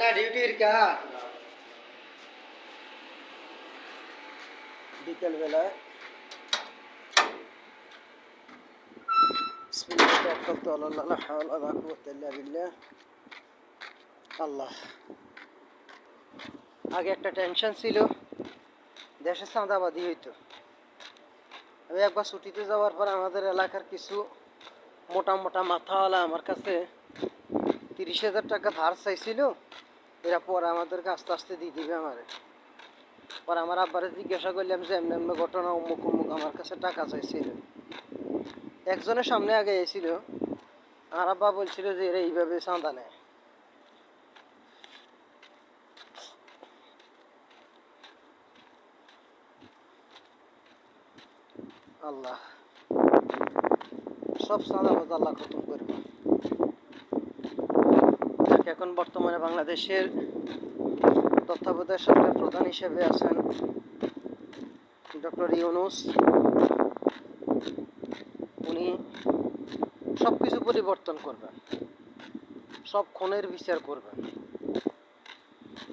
না ডিউটির কা বিকেল বেলায় আল্লাহ। আগে একটা টেনশন ছিল। দেশে চাঁদাবাদি হইতো। আমি একবার ছুটিতে যাওয়ার পর আমাদের এলাকার কিছু মোটা মোটা মাথাওয়ালা আমার কাছে তিরিশ হাজার টাকা ধার চাইছিল। এরা পরে আমাদেরকে আস্তে আস্তে দিয়ে দিবে আমারে। পরে আমার আব্বারে জিজ্ঞাসা করলাম যে, এমনি এমনি ঘটনা অমুক অমুক, আমার কাছে টাকা চাইছিল। একজনের সামনে আগে এসেছিল। আর আব্বা বলছিল যে, এরা এইভাবে চাঁদা নেয়। আল্লাহ। সব চাঁদাবাজ আল্লাহ খতম করবে এখন বর্তমানে বাংলাদেশের তত্ত্বাবধায়ক সরকার প্রধান হিসেবে আছেন ডক্টর ইউনুস। উনি সব কিছু পরিবর্তন করবেন, সব খুনের বিচার করবেন।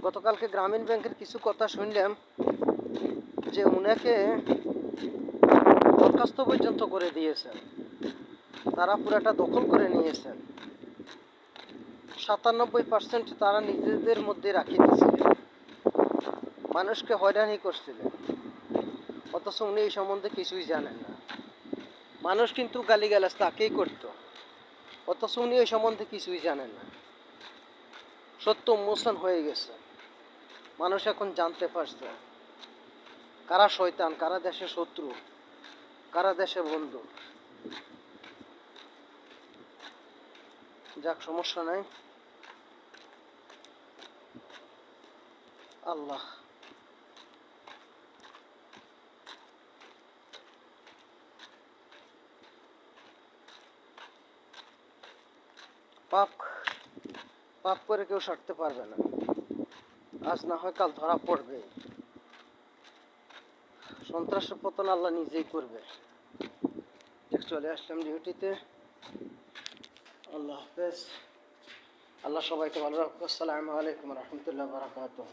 গতকালকে গ্রামীণ ব্যাংকের কিছু কথা শুনলাম যে উনাকে বরখাস্ত পর্যন্ত করে দিয়েছেন। তারা পুরাটা দখল করে নিয়েছেন। সাতানব্বই পার্সেন্ট তারা নিজেদের মধ্যে রাখিয়ে দিয়েছিলেন মানুষকে হয়রানি করছিলেন অথচ উনি এই সম্বন্ধে কিছুই জানেন না। মানুষ কিন্তু গালিগালাজ তাকেই করত। অথচ উনি এই সম্বন্ধে কিছুই জানেন না। সত্য উন্মোচন হয়ে গেছে। মানুষ এখন জানতে পারছে কারা শয়তান, কারা দেশের শত্রু, কারা দেশের বন্ধু। যাক, সমস্যা নাই। আল্লাহ পাপ পাপ করে কেউ সারতে পারবে না। আজ না হয় কাল ধরা পড়বে। সন্ত্রাসের পতন আল্লাহ নিজেই করবে। চলে আসলাম ডিউটিতে। আল্লাহ হাফেজ। আল্লাহ সবাইকে ভালো রাখুক। আসসালামু আলাইকুম রহমতুল্লাহ বারাকাতুহ।